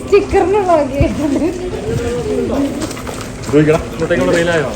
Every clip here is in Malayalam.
സ്റ്റിക്കറിന് ഇങ്ങോട്ടേക്കുള്ള റെയിലായോ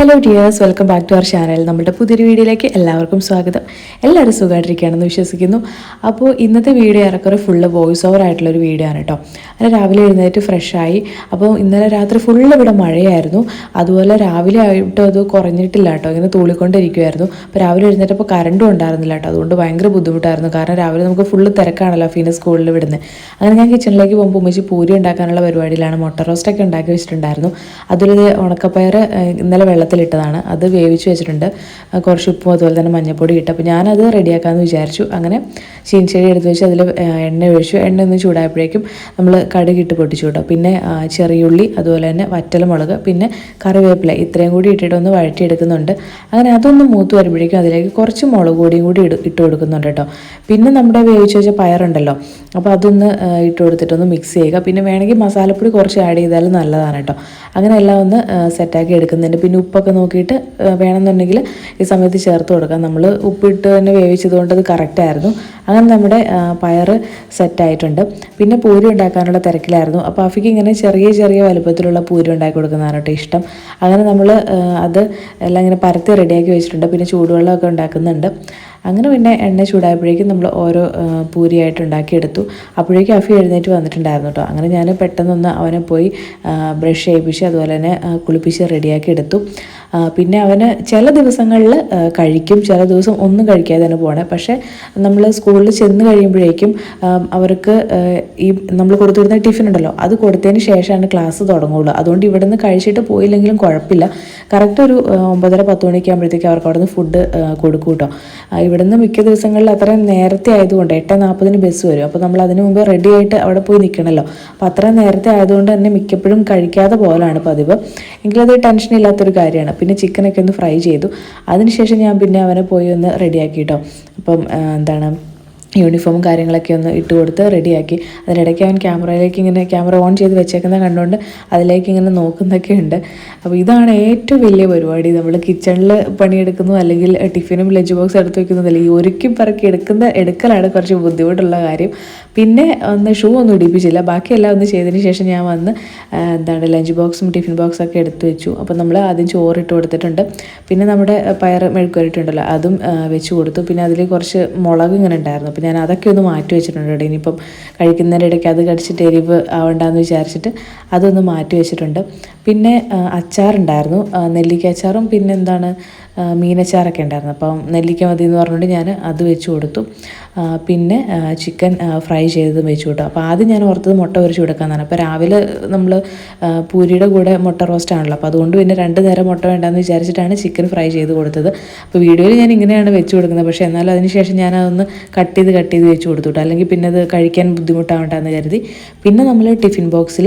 hello dears welcome back to our channel നമ്മുടെ പുതിയൊരു വീഡിയോയിലേക്ക് എല്ലാവർക്കും സ്വാഗതം. എല്ലാവരും സുഖമായിട്ടിരിക്കുകയാണെന്ന് വിശ്വസിക്കുന്നു. അപ്പോൾ ഇന്നത്തെ വീഡിയോ ഏറെക്കുറെ ഫുള്ള് വോയിസ് ഓവർ ആയിട്ടുള്ള ഒരു വീഡിയോ ആണ് കേട്ടോ. അങ്ങനെ രാവിലെ എഴുന്നേറ്റ് ഫ്രഷായി അപ്പോൾ ഇന്നലെ രാത്രി ഫുള്ള് ഇവിടെ മഴയായിരുന്നു. അതുപോലെ രാവിലെ ആയിട്ടും അത് കുറഞ്ഞിട്ടില്ല കേട്ടോ. ഇങ്ങനെ തൂളിക്കൊണ്ടിരിക്കുമായിരുന്നു അപ്പോൾ രാവിലെ എഴുന്നേറ്റപ്പോൾ കറണ്ടും ഉണ്ടായിരുന്നില്ല കേട്ടോ. അതുകൊണ്ട് ഭയങ്കര ബുദ്ധിമുട്ടായിരുന്നു. കാരണം രാവിലെ നമുക്ക് ഫുള്ള് തിരക്കാണല്ലോ ഫീന സ്കൂളിൽ വിടുന്നത് അങ്ങനെ ഞാൻ കിച്ചണിലേക്ക് പോകുമ്പോൾ ഉമ്മച്ചി പൂരി ഉണ്ടാക്കാനുള്ള പരിപാടിയിലാണ്. മുട്ട റോസ്റ്റൊക്കെ ഉണ്ടാക്കി വെച്ചിട്ടുണ്ടായിരുന്നു. അതിലൊരു ഉണക്കപ്പയർ ഇന്നലെ ഇന്നലെ വെള്ളത്തിലിട്ടതാണ്. അത് വേവിച്ച് വെച്ചിട്ടുണ്ട്. കുറച്ച് ഉപ്പും അതുപോലെ തന്നെ മഞ്ഞപ്പൊടി ഇട്ട്. അപ്പോൾ ഞാനത് റെഡിയാക്കാമെന്ന് വിചാരിച്ചു. അങ്ങനെ ചീൻചെടി എടുത്ത് വെച്ച് അതിൽ എണ്ണ ഒഴിച്ചു. എണ്ണ ഒന്ന് ചൂടായപ്പോഴേക്കും നമ്മൾ കടുകിട്ട് പൊട്ടിച്ചു കേട്ടോ. പിന്നെ ചെറിയുള്ളി അതുപോലെ തന്നെ വറ്റൽമുളക് പിന്നെ കറിവേപ്പില ഇത്രയും കൂടി ഇട്ടിട്ട് ഒന്ന് വഴറ്റിയെടുക്കുന്നുണ്ട്. അങ്ങനെ അതൊന്ന് മൂത്ത് വരുമ്പോഴേക്കും അതിലേക്ക് കുറച്ച് മുളക് പൊടിയും കൂടി ഇട ഇട്ട് കൊടുക്കുന്നുണ്ട് കേട്ടോ. പിന്നെ നമ്മുടെ വേവിച്ച് വെച്ച പയറുണ്ടല്ലോ. അപ്പോൾ അതൊന്ന് ഇട്ട് കൊടുത്തിട്ടൊന്ന് മിക്സ് ചെയ്യുക. പിന്നെ വേണമെങ്കിൽ മസാലപ്പൊടി കുറച്ച് ആഡ് ചെയ്താലും നല്ലതാണ് കേട്ടോ. അങ്ങനെ എല്ലാം ഒന്ന് സെറ്റാക്കി എടുക്കുന്നുണ്ട്. പിന്നെ ഉപ്പൊക്കെ നോക്കിയിട്ട് വേണമെന്നുണ്ടെങ്കിൽ ഈ സമയത്ത് ചേർത്ത് കൊടുക്കാം. നമ്മൾ ഉപ്പിട്ട് തന്നെ വേവിച്ചതുകൊണ്ട് അത് കറക്റ്റായിരുന്നു അങ്ങനെ നമ്മുടെ പയർ സെറ്റായിട്ടുണ്ട് പിന്നെ പൂരി ഉണ്ടാക്കാനുള്ള തിരക്കിലായിരുന്നു. അപ്പോൾ അഫിക്ക് ഇങ്ങനെ ചെറിയ ചെറിയ വലുപ്പത്തിലുള്ള പൂരി ഉണ്ടാക്കി കൊടുക്കുന്നതാണ് ഇഷ്ടം. അങ്ങനെ നമ്മൾ അത് എല്ലാം ഇങ്ങനെ പരത്തി റെഡിയാക്കി വെച്ചിട്ടുണ്ട്. പിന്നെ ചൂടുവെള്ളമൊക്കെ ഉണ്ടാക്കുന്നുണ്ട്. അങ്ങനെ പിന്നെ എണ്ണ ചൂടായപ്പോഴേക്കും നമ്മൾ ഓരോ പൂരിയായിട്ട് ഉണ്ടാക്കിയെടുത്തു. അപ്പോഴേക്കും അഫി എഴുന്നേറ്റ് വന്നിട്ടുണ്ടായിരുന്നു കേട്ടോ. അങ്ങനെ ഞാൻ പെട്ടെന്നൊന്ന് അവനെ പോയി ബ്രഷ് ചെയ്യിപ്പിച്ച് അതുപോലെ തന്നെ കുളിപ്പിച്ച് റെഡിയാക്കി എടുത്തു. പിന്നെ അവന് ചില ദിവസങ്ങളിൽ കഴിക്കും. ചില ദിവസം ഒന്നും കഴിക്കാതെ തന്നെ പോകണേ പക്ഷേ നമ്മൾ സ്കൂളിൽ ചെന്ന് കഴിയുമ്പോഴേക്കും അവർക്ക് ഈ നമ്മൾ കൊടുത്തിരുന്ന ടിഫിൻ ഉണ്ടല്ലോ അത് കൊടുത്തതിന് ശേഷമാണ് ക്ലാസ് തുടങ്ങുള്ളൂ. അതുകൊണ്ട് ഇവിടെ നിന്ന് കഴിച്ചിട്ട് പോയില്ലെങ്കിലും കുഴപ്പമില്ല. കറക്റ്റ് ഒരു ഒമ്പതര പത്ത് മണിക്ക് ആകുമ്പോഴത്തേക്ക് അവർക്ക് അവിടെ നിന്ന് ഫുഡ് കൊടുക്കും കേട്ടോ ഇവിടെ നിന്ന് മിക്ക ദിവസങ്ങളിൽ അത്രയും നേരത്തെ ആയതുകൊണ്ട് എട്ട് നാൽപ്പതിന് ബസ് വരും. അപ്പോൾ നമ്മൾ അതിന് മുമ്പ് റെഡി ആയിട്ട് അവിടെ പോയി നിൽക്കണമല്ലോ അപ്പോൾ അത്രയും നേരത്തെ ആയതുകൊണ്ട് തന്നെ മിക്കപ്പോഴും കഴിക്കാതെ പോലാണ് പതിവ്. എങ്കിലത് ടെൻഷൻ ഇല്ലാത്തൊരു കാര്യമാണ്. പിന്നെ ചിക്കനൊക്കെ ഒന്ന് ഫ്രൈ ചെയ്തു. അതിനുശേഷം ഞാൻ പിന്നെ അവനെ പോയി ഒന്ന് റെഡിയാക്കി കേട്ടോ അപ്പം എന്താണ് യൂണിഫോമും കാര്യങ്ങളൊക്കെ ഒന്ന് ഇട്ട് കൊടുത്ത് റെഡിയാക്കി അതിനിടയ്ക്ക് അവൻ ക്യാമറയിലേക്ക് ഇങ്ങനെ ക്യാമറ ഓൺ ചെയ്ത് വെച്ചേക്കുന്ന കണ്ടുകൊണ്ട് അതിലേക്ക് ഇങ്ങനെ നോക്കുന്നൊക്കെ ഉണ്ട്. അപ്പോൾ ഇതാണ് ഏറ്റവും വലിയ പരിപാടി. നമ്മൾ കിച്ചണിൽ പണിയെടുക്കുന്നു അല്ലെങ്കിൽ ടിഫിനും ലഞ്ച് ബോക്സ് എടുത്ത് വെക്കുന്നതല്ല. ഈ ഒരുക്കി പറക്കി എടുക്കുന്ന എടുക്കലാണ് കുറച്ച് ബുദ്ധിമുട്ടുള്ള കാര്യം. പിന്നെ ഒന്ന് ഷൂ ഒന്നും ഇടിപ്പിച്ചില്ല. ബാക്കിയെല്ലാം ഒന്ന് ചെയ്തതിന് ശേഷം ഞാൻ വന്ന് എന്താണ് ലഞ്ച് ബോക്സും ടിഫിൻ ബോക്സും ഒക്കെ എടുത്ത് വെച്ചു. അപ്പോൾ നമ്മൾ ആദ്യം ചോറിട്ട് കൊടുത്തിട്ടുണ്ട്. പിന്നെ നമ്മുടെ പയർ മെഴുക്കുവരട്ടുണ്ടല്ലോ അതും വെച്ച് കൊടുത്തു. പിന്നെ അതിൽ കുറച്ച് മുളക് ഇങ്ങനെ ഉണ്ടായിരുന്നു. അപ്പോൾ ഞാൻ അതൊക്കെ ഒന്ന് മാറ്റി വെച്ചിട്ടുണ്ട് കേട്ടോ. ഇനിയിപ്പം കഴിക്കുന്നതിന്റെ ഇടയ്ക്ക് അത് കടിച്ചിട്ട് എരിവ് ആവണ്ടെന്ന് വിചാരിച്ചിട്ട് അതൊന്ന് മാറ്റി വെച്ചിട്ടുണ്ട്. പിന്നെ അച്ചാറുണ്ടായിരുന്നു. നെല്ലിക്ക അച്ചാറും പിന്നെ എന്താണ് മീനച്ചാറൊക്കെ ഉണ്ടായിരുന്നു. അപ്പം നെല്ലിക്ക മതി എന്ന് പറഞ്ഞുകൊണ്ട് ഞാൻ അത് വെച്ച് കൊടുത്തു. പിന്നെ ചിക്കൻ ഫ്രൈ ചെയ്തതും വെച്ച് കൊടുത്തു. അപ്പോൾ ആദ്യം ഞാൻ ഓർത്തത് മുട്ട പൊരിച്ച് കൊടുക്കാമെന്നാണ് അപ്പോൾ രാവിലെ നമ്മൾ പൂരിയുടെ കൂടെ മുട്ട റോസ്റ്റ് ആണല്ലോ. അപ്പോൾ അതുകൊണ്ട് പിന്നെ രണ്ട് നേരം മുട്ട വേണ്ടെന്ന് വിചാരിച്ചിട്ടാണ് ചിക്കൻ ഫ്രൈ ചെയ്ത് കൊടുത്തത്. അപ്പോൾ വീഡിയോയിൽ ഞാൻ ഇങ്ങനെയാണ് വെച്ച് കൊടുക്കുന്നത്. പക്ഷേ എന്നാലും അതിന് ശേഷം ഞാൻ അതൊന്ന് കട്ട് ചെയ്ത് കട്ട് ചെയ്ത് വെച്ച് കൊടുത്തു അല്ലെങ്കിൽ പിന്നെ അത് കഴിക്കാൻ ബുദ്ധിമുട്ടാവണ്ടെന്ന് കരുതി. പിന്നെ നമ്മൾ ടിഫിൻ ബോക്സിൽ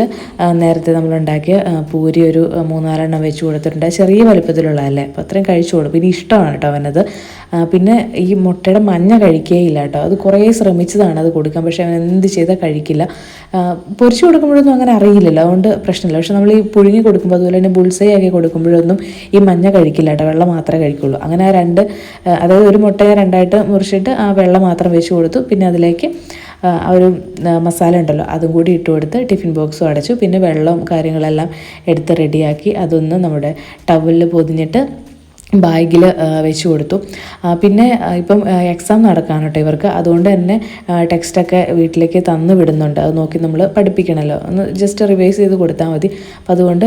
നേരത്തെ നമ്മൾ ഉണ്ടാക്കിയ പൂരി ഒരു മൂന്നാലെണ്ണം വെച്ച് കൊടുത്തിട്ടുണ്ട്. ചെറിയ വലുപ്പത്തിലുള്ളതല്ലേ. അപ്പോൾ അത്രയും കഴിച്ചു കൊടുക്കും. പിന്നെ ഇഷ്ടമാണ് കേട്ടോ അവനത്. പിന്നെ ഈ മുട്ടയുടെ മഞ്ഞ കഴിക്കുകയില്ല കേട്ടോ. അത് കുറേ ശ്രമിച്ചതാണ് അത് കൊടുക്കാൻ പക്ഷേ അവൻ എന്ത് ചെയ്താൽ കഴിക്കില്ല. പൊരിച്ചു കൊടുക്കുമ്പോഴൊന്നും അങ്ങനെ അറിയില്ലല്ലോ അതുകൊണ്ട് പ്രശ്നമില്ല. പക്ഷെ നമ്മൾ ഈ പുഴുങ്ങി കൊടുക്കുമ്പോൾ അതുപോലെ തന്നെ ബുൾസൈ ആക്കി കൊടുക്കുമ്പോഴൊന്നും ഈ മഞ്ഞ കഴിക്കില്ല കേട്ടോ. വെള്ളം മാത്രമേ കഴിക്കുള്ളൂ. അങ്ങനെ ആ രണ്ട് അതായത് ഒരു മുട്ടയെ രണ്ടായിട്ട് മുറിച്ചിട്ട് ആ വെള്ളം മാത്രം വെച്ച് കൊടുത്തു. പിന്നെ അതിലേക്ക് ആ ഒരു മസാല ഉണ്ടല്ലോ അതും കൂടി ഇട്ട് കൊടുത്ത് ടിഫിൻ ബോക്സും അടച്ചു. പിന്നെ വെള്ളവും കാര്യങ്ങളെല്ലാം എടുത്ത് റെഡിയാക്കി അതൊന്ന് നമ്മുടെ ടവലിൽ പൊതിഞ്ഞിട്ട് ബാഗിൽ വെച്ച് കൊടുത്തു. പിന്നെ ഇപ്പം എക്സാം നടക്കാണ് കേട്ടോ ഇവർക്ക്. അതുകൊണ്ട് തന്നെ ടെക്സ്റ്റൊക്കെ വീട്ടിലേക്ക് തന്നു വിടുന്നുണ്ട്. അത് നോക്കി നമ്മൾ പഠിപ്പിക്കണമല്ലോ ഒന്ന് ജസ്റ്റ് റിവൈസ് ചെയ്ത് കൊടുത്താൽ മതി. അപ്പോൾ അതുകൊണ്ട്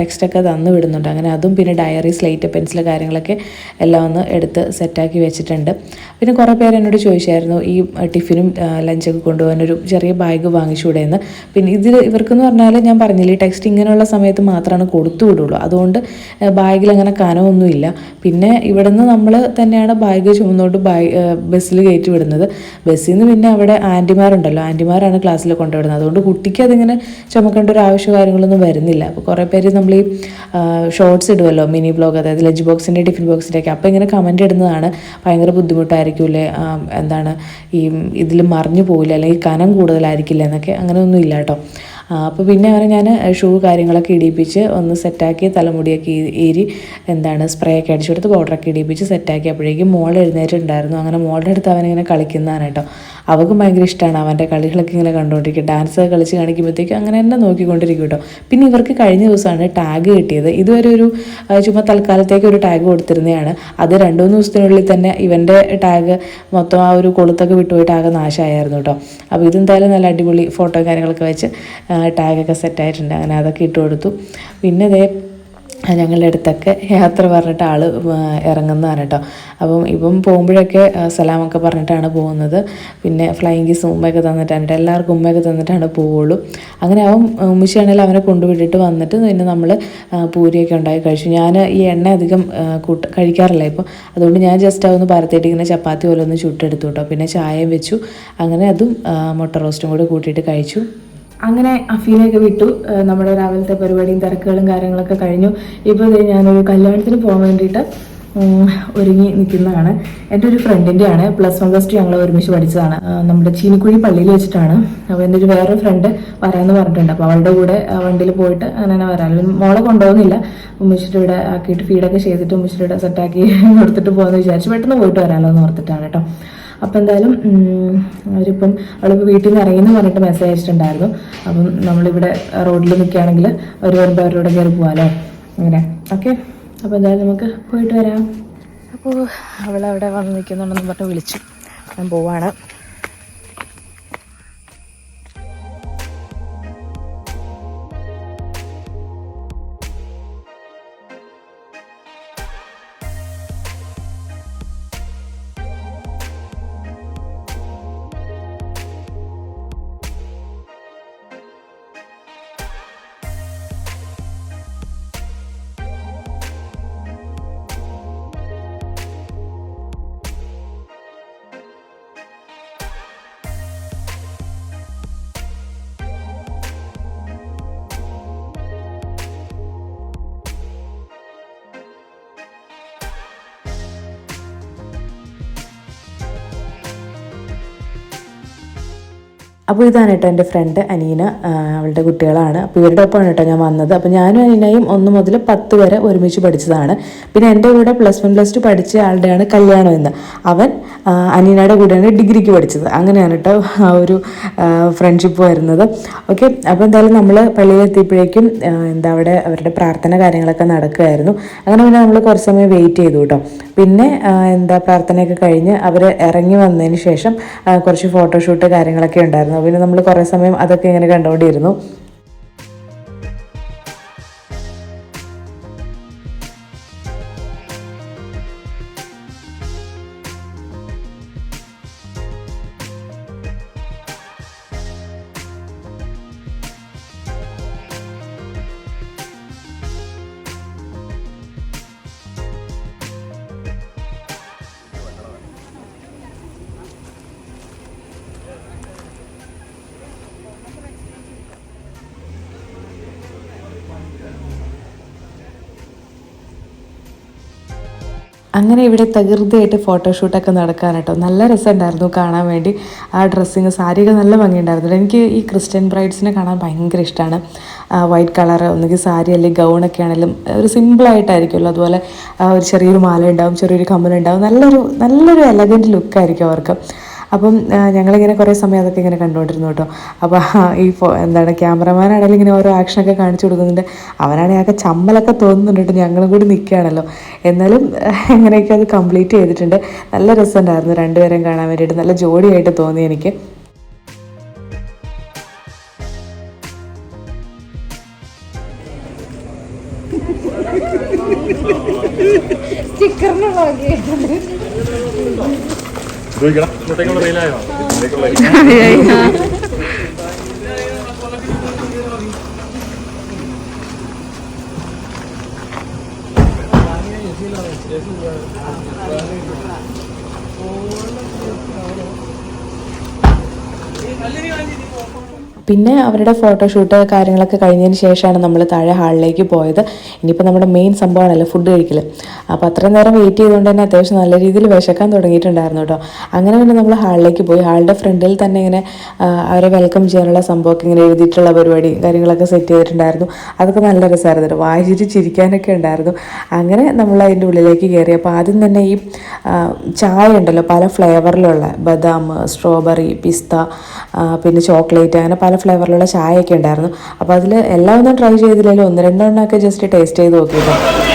ടെക്സ്റ്റൊക്കെ തന്നു വിടുന്നുണ്ട്. അങ്ങനെ അതും പിന്നെ ഡയറി സ്ലേറ്റ് പെൻസിൽ കാര്യങ്ങളൊക്കെ എല്ലാം ഒന്ന് എടുത്ത് സെറ്റാക്കി വെച്ചിട്ടുണ്ട്. പിന്നെ കുറേ പേര് എന്നോട് ചോദിച്ചായിരുന്നു ഈ ടിഫിനും ലഞ്ചൊക്കെ കൊണ്ടുപോകാൻ ഒരു ചെറിയ ബാഗ് വാങ്ങിച്ചുകൂടെ എന്ന് പിന്നെ ഇതിൽ ഇവർക്കെന്ന് പറഞ്ഞാൽ ഞാൻ പറഞ്ഞില്ല ഈ ടെക്സ്റ്റ് ഇങ്ങനെയുള്ള സമയത്ത് മാത്രമാണ് കൊടുത്തു വിടുള്ളൂ. അതുകൊണ്ട് ബാഗിൽ അങ്ങനെ കനമൊന്നുമില്ല പിന്നെ ഇവിടുന്ന് നമ്മൾ തന്നെയാണ് ബാഗ് ചുമന്നുകൊണ്ട് ബാഗ് ബസ്സിൽ കയറ്റി വിടുന്നത്. ബസ്സിൽ നിന്ന് പിന്നെ അവിടെ ആന്റിമാരുണ്ടല്ലോ. ആന്റിമാരാണ് ക്ലാസ്സിൽ കൊണ്ടുവിടുന്നത്. അതുകൊണ്ട് കുട്ടിക്ക് അതിങ്ങനെ ചുമക്കേണ്ട ഒരു ആവശ്യം കാര്യങ്ങളൊന്നും വരുന്നില്ല. അപ്പോൾ കുറേ പേര് നമ്മൾ ഈ ഷോർട്സ് ഇടുമല്ലോ മിനി ബ്ലോഗ് അതായത് ലഞ്ച് ബോക്സിന്റെ ടിഫിൻ ബോക്സിന്റെ ഒക്കെ. അപ്പോൾ ഇങ്ങനെ കമന്റ് ഇടുന്നതാണ്. ഭയങ്കര ബുദ്ധിമുട്ടായിരിക്കില്ലേ? എന്താണ് ഈ ഇതിൽ മറിഞ്ഞു പോവില്ല അല്ലെങ്കിൽ കനം കൂടുതലായിരിക്കില്ല എന്നൊക്കെ. അങ്ങനെയൊന്നും ഇല്ല കേട്ടോ അപ്പോൾ പിന്നെ അവനെ ഞാൻ ഷൂ കാര്യങ്ങളൊക്കെ ഇടിയിപ്പിച്ച് ഒന്ന് സെറ്റാക്കി തലമുടിയൊക്കെ ഏരി എന്താണ് സ്പ്രേ ഒക്കെ അടിച്ചു കൊടുത്ത് പൗഡറൊക്കെ ഇടിയിപ്പിച്ച് സെറ്റാക്കിയപ്പോഴേക്കും മോൾ എഴുന്നേറ്റുണ്ടായിരുന്നു അങ്ങനെ മോളുടെ അടുത്ത് അവനിങ്ങനെ കളിക്കുന്നതാണ് കേട്ടോ. അവൾക്കും ഭയങ്കര ഇഷ്ടമാണ് അവന്റെ കളികളൊക്കെ ഇങ്ങനെ കണ്ടുകൊണ്ടിരിക്കും ഡാൻസ് കളിച്ച് കാണിക്കുമ്പോഴത്തേക്കും അങ്ങനെ തന്നെ നോക്കിക്കൊണ്ടിരിക്കും കേട്ടോ പിന്നെ ഇവർക്ക് കഴിഞ്ഞ ദിവസമാണ് ടാഗ് കിട്ടിയത്. ഇതുവരെ ഒരു ചുമ്മാ തൽക്കാലത്തേക്ക് ഒരു ടാഗ് കൊടുത്തിരുന്നതാണ്. അത് രണ്ടു മൂന്ന് ദിവസത്തിനുള്ളിൽ തന്നെ ഇവന്റെ ടാഗ് മൊത്തം ആ ഒരു കൊളുത്തൊക്കെ വിട്ടുപോയിട്ട് ആകെ നാശമായിരുന്നു കേട്ടോ അപ്പോൾ ഇതെന്തായാലും നല്ല അടിപൊളി ഫോട്ടോ കാര്യങ്ങളൊക്കെ വെച്ച് ടാഗൊക്കെ സെറ്റായിട്ടുണ്ട് അങ്ങനെ അതൊക്കെ ഇട്ട് കൊടുത്തു പിന്നെ ഇതേ ഞങ്ങളുടെ അടുത്തൊക്കെ യാത്ര പറഞ്ഞിട്ട് ആൾ ഇറങ്ങുന്നതാണ് കേട്ടോ അപ്പം ഇപ്പം പോകുമ്പോഴൊക്കെ സലാമൊക്കെ പറഞ്ഞിട്ടാണ് പോകുന്നത്. പിന്നെ ഫ്ലൈങ് കിസ് ഉമ്മയൊക്കെ തന്നിട്ടാണ് എല്ലാവർക്കും ഉമ്മയൊക്കെ തന്നിട്ടാണ് പോവുള്ളൂ. അങ്ങനെ അവൻ ഉമ്മച്ചിയാണെങ്കിൽ അവനെ കൊണ്ടുവിട്ടിട്ട് വന്നിട്ട് പിന്നെ നമ്മൾ പൂരിയൊക്കെ ഉണ്ടാക്കി കഴിച്ചു. ഞാൻ ഈ എണ്ണ അധികം കൂട്ട കഴിക്കാറില്ല ഇപ്പോൾ അതുകൊണ്ട് ഞാൻ ജസ്റ്റ് അതൊന്ന് പരത്തിയിട്ട് ഇങ്ങനെ ചപ്പാത്തി പോലെ ഒന്ന് ചുട്ടെടുത്തു കേട്ടോ പിന്നെ ചായയും വെച്ചു. അങ്ങനെ അതും മുട്ട റോസ്റ്റും കൂടി കൂട്ടിയിട്ട് കഴിച്ചു. അങ്ങനെ അഫീനെയൊക്കെ വിട്ടു. നമ്മുടെ രാവിലത്തെ പരിപാടിയും തിരക്കുകളും കാര്യങ്ങളൊക്കെ കഴിഞ്ഞു. ഇപ്പോൾ ഞാനൊരു കല്യാണത്തിന് പോകാൻ വേണ്ടിയിട്ട് ഒരുങ്ങി നിൽക്കുന്നതാണ്. എന്റെ ഒരു ഫ്രണ്ടിന്റെയാണ്. പ്ലസ് വൺ പ്ലസ് ടു ഞങ്ങൾ ഒരുമിച്ച് പഠിച്ചതാണ്. നമ്മുടെ ചീനിക്കുഴി പള്ളിയിൽ വെച്ചിട്ടാണ്. അപ്പോൾ എന്റെ ഒരു വേറെ ഫ്രണ്ട് വരാമെന്ന് പറഞ്ഞിട്ടുണ്ട്. അപ്പോൾ അവളുടെ കൂടെ വണ്ടിയിൽ പോയിട്ട് അങ്ങനെ വരാൻ മോളെ കൊണ്ടുപോകുന്നില്ല. ഉമ്മിച്ചിട്ട് ഇവിടെ ആക്കിയിട്ട് ഫീഡൊക്കെ ചെയ്തിട്ട് ഉമ്മിച്ചിട്ട് ഇവിടെ സെറ്റാക്കി കൊടുത്തിട്ട് പോകുമെന്ന് വിചാരിച്ചു. പെട്ടെന്ന് പോയിട്ട് വരാമല്ലോ എന്ന് ഓർത്തിട്ടാണ് കേട്ടോ. അപ്പം എന്തായാലും അവരിപ്പം അവളിപ്പോൾ വീട്ടിൽ നിന്ന് ഇറങ്ങിയെന്ന് പറഞ്ഞിട്ട് മെസ്സേജ് അയച്ചിട്ടുണ്ടായിരുന്നു. അപ്പം നമ്മളിവിടെ റോഡിൽ നിൽക്കുകയാണെങ്കിൽ അവർ വരുമ്പോൾ അവരോട് കയറി പോകാമല്ലോ അങ്ങനെ. ഓക്കെ അപ്പോൾ എന്തായാലും നമുക്ക് പോയിട്ട് വരാം. അപ്പോൾ അവളവിടെ വന്ന് നിൽക്കുന്നുണ്ടെന്ന് പറഞ്ഞ് വിളിച്ചു. ഞാൻ പോവാണ്. അപ്പോൾ ഇതാണ് കേട്ടോ എന്റെ ഫ്രണ്ട് അനീന അവളുടെ കുട്ടികളാണ്. അപ്പോൾ ഇവരുടെ ഒപ്പമാണ് കേട്ടോ ഞാൻ വന്നത്. അപ്പോൾ ഞാനും അനീനയും ഒന്ന് മുതൽ പത്ത് വരെ ഒരുമിച്ച് പഠിച്ചതാണ്. പിന്നെ എന്റെ കൂടെ പ്ലസ് വൺ പ്ലസ് ടു പഠിച്ച ആളുടെയാണ് കല്യാണം എന്ന്. അവൻ അനീനയുടെ കൂടെയാണ് ഡിഗ്രിക്ക് പഠിച്ചത്. അങ്ങനെയാണ് കേട്ടോ ആ ഒരു ഫ്രണ്ട്ഷിപ്പ് വരുന്നത്. ഓക്കെ അപ്പോൾ എന്തായാലും നമ്മൾ പള്ളിയിൽ എത്തിയപ്പോഴേക്കും എന്താ അവിടെ അവരുടെ പ്രാർത്ഥന കാര്യങ്ങളൊക്കെ നടക്കുമായിരുന്നു അങ്ങനെ പിന്നെ നമ്മൾ കുറച്ച് സമയം വെയിറ്റ് ചെയ്തു കേട്ടോ. പിന്നെ എന്താ പ്രാർത്ഥനയൊക്കെ കഴിഞ്ഞ് അവർ ഇറങ്ങി വന്നതിന് ശേഷം കുറച്ച് ഫോട്ടോഷൂട്ട് കാര്യങ്ങളൊക്കെ ഉണ്ടായിരുന്നു. പിന്നെ നമ്മൾ കുറേ സമയം അതൊക്കെ ഇങ്ങനെ കണ്ടുകൊണ്ടിരുന്നു അങ്ങനെ ഇവിടെ തകൃതിയായിട്ട് ഫോട്ടോഷൂട്ടൊക്കെ നടക്കാൻ കേട്ടോ നല്ല രസമുണ്ടായിരുന്നു കാണാൻ വേണ്ടി. ആ ഡ്രസ്സിങ് സാരിയൊക്കെ നല്ല ഭംഗിയുണ്ടായിരുന്നു. എനിക്ക് ഈ ക്രിസ്ത്യൻ ബ്രൈഡ്സിനെ കാണാൻ ഭയങ്കര ഇഷ്ടമാണ് വൈറ്റ് കളർ ഒന്നുകിൽ സാരി അല്ലെങ്കിൽ ഗൗണൊക്കെ ആണെങ്കിലും ഒരു സിമ്പിളായിട്ടായിരിക്കുമല്ലോ അതുപോലെ ഒരു ചെറിയൊരു മാല ഉണ്ടാവും ചെറിയൊരു കമ്മലുണ്ടാവും നല്ലൊരു നല്ലൊരു എലഗന്റ് ലുക്കായിരിക്കും അവർക്ക്. അപ്പം ഞങ്ങളിങ്ങനെ കുറേ സമയം അതൊക്കെ ഇങ്ങനെ കണ്ടുകൊണ്ടിരുന്നു കേട്ടോ. അപ്പോൾ ഈ ഫോ എന്താണ് ക്യാമറമാനാണെങ്കിലും ഇങ്ങനെ ഓരോ ആക്ഷനൊക്കെ കാണിച്ചു കൊടുക്കുന്നുണ്ട്. അവനാണെങ്കിൽ ആകെ ചമ്മലൊക്കെ തോന്നുന്നുണ്ട് കേട്ടോ. ഞങ്ങളും കൂടി നിൽക്കുകയാണല്ലോ എന്നാലും എങ്ങനെയൊക്കെ അത് കംപ്ലീറ്റ് ചെയ്തിട്ടുണ്ട്. നല്ല രസമുണ്ടായിരുന്നു രണ്ടുപേരെയും കാണാൻ വേണ്ടിയിട്ട്. നല്ല ജോഡിയായിട്ട് തോന്നി എനിക്ക്. സ്റ്റിക്കറിന് ഇങ്ങോട്ടേക്കുള്ള റെയിലായോ? പിന്നെ അവരുടെ ഫോട്ടോഷൂട്ട് കാര്യങ്ങളൊക്കെ കഴിഞ്ഞതിന് ശേഷമാണ് നമ്മൾ താഴെ ഹാളിലേക്ക് പോയത്. ഇനിയിപ്പോൾ നമ്മുടെ മെയിൻ സംഭവമാണല്ലോ ഫുഡ് കഴിക്കൽ അപ്പോൾ അത്രയും നേരം വെയിറ്റ് ചെയ്തുകൊണ്ട് തന്നെ അത്യാവശ്യം നല്ല രീതിയിൽ വിശക്കാൻ തുടങ്ങിയിട്ടുണ്ടായിരുന്നു കേട്ടോ അങ്ങനെ പിന്നെ നമ്മൾ ഹാളിലേക്ക് പോയി. ഹാളിന്റെ ഫ്രണ്ടിൽ തന്നെ ഇങ്ങനെ അവരെ വെൽക്കം ചെയ്യാനുള്ള സംഭവമൊക്കെ ഇങ്ങനെ എഴുതിയിട്ടുള്ള പരിപാടി കാര്യങ്ങളൊക്കെ സെറ്റ് ചെയ്തിട്ടുണ്ടായിരുന്നു. അതൊക്കെ നല്ല രസമായിരുന്നു കേട്ടോ വായിച്ചിട്ട് ചിരിക്കാനൊക്കെ ഉണ്ടായിരുന്നു. അങ്ങനെ നമ്മൾ അതിന്റെ ഉള്ളിലേക്ക് കയറി അപ്പോൾ ആദ്യം തന്നെ ഈ ചായ ഉണ്ടല്ലോ പല ഫ്ലേവറിലുള്ള ബദാം സ്ട്രോബെറി പിസ്ത പിന്നെ ചോക്ലേറ്റ് അങ്ങനെ പല ഫ്ലേവറിലുള്ള ചായയൊക്കെ ഉണ്ടായിരുന്നു. അപ്പോൾ അതിൽ എല്ലാം ഒന്നും ട്രൈ ചെയ്തില്ലല്ലോ. ഒന്ന് രണ്ടെണ്ണമൊക്കെ ജസ്റ്റ് ടേസ്റ്റ് ചെയ്ത് നോക്കിയിട്ടോ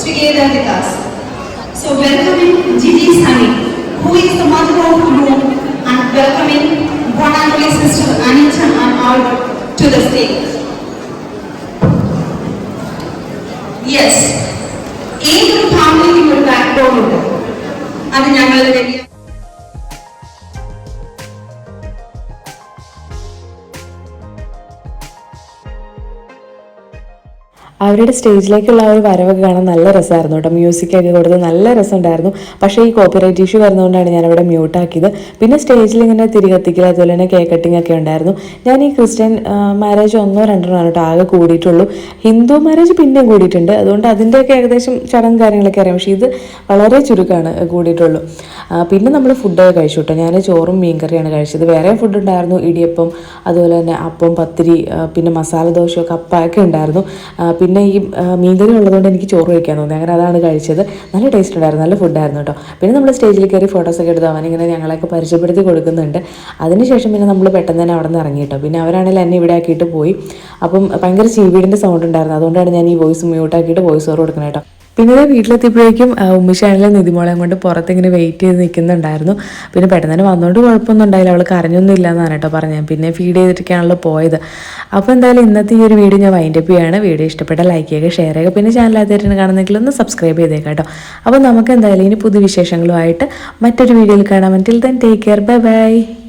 together with us. So welcoming Gigi Sunny, who is the mother of Bloom, and welcoming one and only sister Anita and all to the stage. Yes, ഏതൊരു ഫാമിലിക്കും ഒരു ബാക്ക് ബോൺ ഉണ്ട് അത് ഞങ്ങളുടെ അവരുടെ സ്റ്റേജിലേക്കുള്ള ഒരു വരവൊക്കെ കാണാൻ നല്ല രസമായിരുന്നു കേട്ടോ. മ്യൂസിക്കൊക്കെ കൊടുത്ത് നല്ല രസമുണ്ടായിരുന്നു. പക്ഷേ ഈ കോപ്പിറൈറ്റ് ഇഷ്യൂ വരുന്നതുകൊണ്ടാണ് ഞാൻ അവിടെ മ്യൂട്ടാക്കിയത് പിന്നെ സ്റ്റേജിൽ ഇങ്ങനെ തിരികത്തിക്കൽ അതുപോലെ തന്നെ കേക്ക് കട്ടിംഗ് ഒക്കെ ഉണ്ടായിരുന്നു. ഞാൻ ഈ ക്രിസ്ത്യൻ മാരേജ് ഒന്നോ രണ്ടോ ആണ് കേട്ടോ ആകെ കൂടിയിട്ടുള്ളൂ. ഹിന്ദു മാരേജ് പിന്നെയും കൂടിയിട്ടുണ്ട്. അതുകൊണ്ട് അതിന്റെയൊക്കെ ഏകദേശം ചടങ്ങ് കാര്യങ്ങളൊക്കെ അറിയാം. പക്ഷേ ഇത് വളരെ ചുരുക്കമാണ് കൂടിയിട്ടുള്ളൂ. പിന്നെ നമ്മൾ ഫുഡൊക്കെ കഴിച്ചു കേട്ടോ. ഞാൻ ചോറും മീൻകറിയാണ് കഴിച്ചത്. വേറെ ഫുഡ് ഉണ്ടായിരുന്നു. ഇടിയപ്പം അതുപോലെ തന്നെ അപ്പം പത്തിരി പിന്നെ മസാല ദോശ കപ്പ ഒക്കെ ഉണ്ടായിരുന്നു. ആ, പിന്നെ ഈ മീൻകറി ഉള്ളതുകൊണ്ട് എനിക്ക് ചോറ് കഴിക്കാൻ തോന്നി. അങ്ങനെ അതാണ് കഴിച്ചത്. നല്ല ടേസ്റ്റ് ഉണ്ടായിരുന്നു. നല്ല ഫുഡായിരുന്നു കേട്ടോ. പിന്നെ നമ്മൾ സ്റ്റേജിൽ കയറി ഫോട്ടോസൊക്കെ എടുത്ത് അവനിങ്ങനെ ഞങ്ങളെയൊക്കെ പരിചയപ്പെടുത്തി കൊടുക്കുന്നുണ്ട്. അതിനുശേഷം പിന്നെ നമ്മൾ പെട്ടെന്ന് തന്നെ അവിടെ നിന്ന് ഇറങ്ങി കേട്ടോ. പിന്നെ അവരാണെങ്കിൽ എന്നെ ഇവിടെ ആക്കിയിട്ട് പോയി. അപ്പം ഭയങ്കര ചീവീടിന്റെ സൗണ്ട് ഉണ്ടായിരുന്നു. അതുകൊണ്ടാണ് ഞാൻ ഈ വോയിസ് മ്യൂട്ടാക്കിയിട്ട് വോയിസ് ഓവർ കൊടുക്കുന്നത് കേട്ടോ. ഇത് വീട്ടിലെത്തിയപ്പോഴേക്കും ഉമ്മിശാണെങ്കിലും നിതിമോളെയും കൊണ്ട് പുറത്ത് ഇങ്ങനെ വെയിറ്റ് ചെയ്ത് നിൽക്കുന്നുണ്ടായിരുന്നു. പിന്നെ പെട്ടെന്ന് തന്നെ വന്നുകൊണ്ട് കുഴപ്പമൊന്നും ഉണ്ടായില്ല. അവൾ കരഞ്ഞൊന്നും ഇല്ല എന്നാണ് കേട്ടോ പറഞ്ഞത്. പിന്നെ ഫീഡ് ചെയ്തിട്ടൊക്കെയാണല്ലോ പോയത്. അപ്പോൾ എന്തായാലും ഇന്നത്തെ ഈ ഒരു വീഡിയോ ഞാൻ വൈൻഡപ്പ് ചെയ്യുകയാണ് വീഡിയോ ഇഷ്ടപ്പെട്ട ലൈക്ക് ചെയ്യുക ഷെയർ ചെയ്യുക. പിന്നെ ചാനൽ ആദ്യമായിട്ടാണ് കാണുന്നെങ്കിൽ ഒന്ന് സബ്സ്ക്രൈബ് ചെയ്തേക്കാം കേട്ടോ. അപ്പോൾ നമുക്ക് എന്തായാലും ഇനി പുതിയ വിശേഷങ്ങളുമായിട്ട് മറ്റൊരു വീഡിയോയിൽ കാണാം. Until then take care bye bye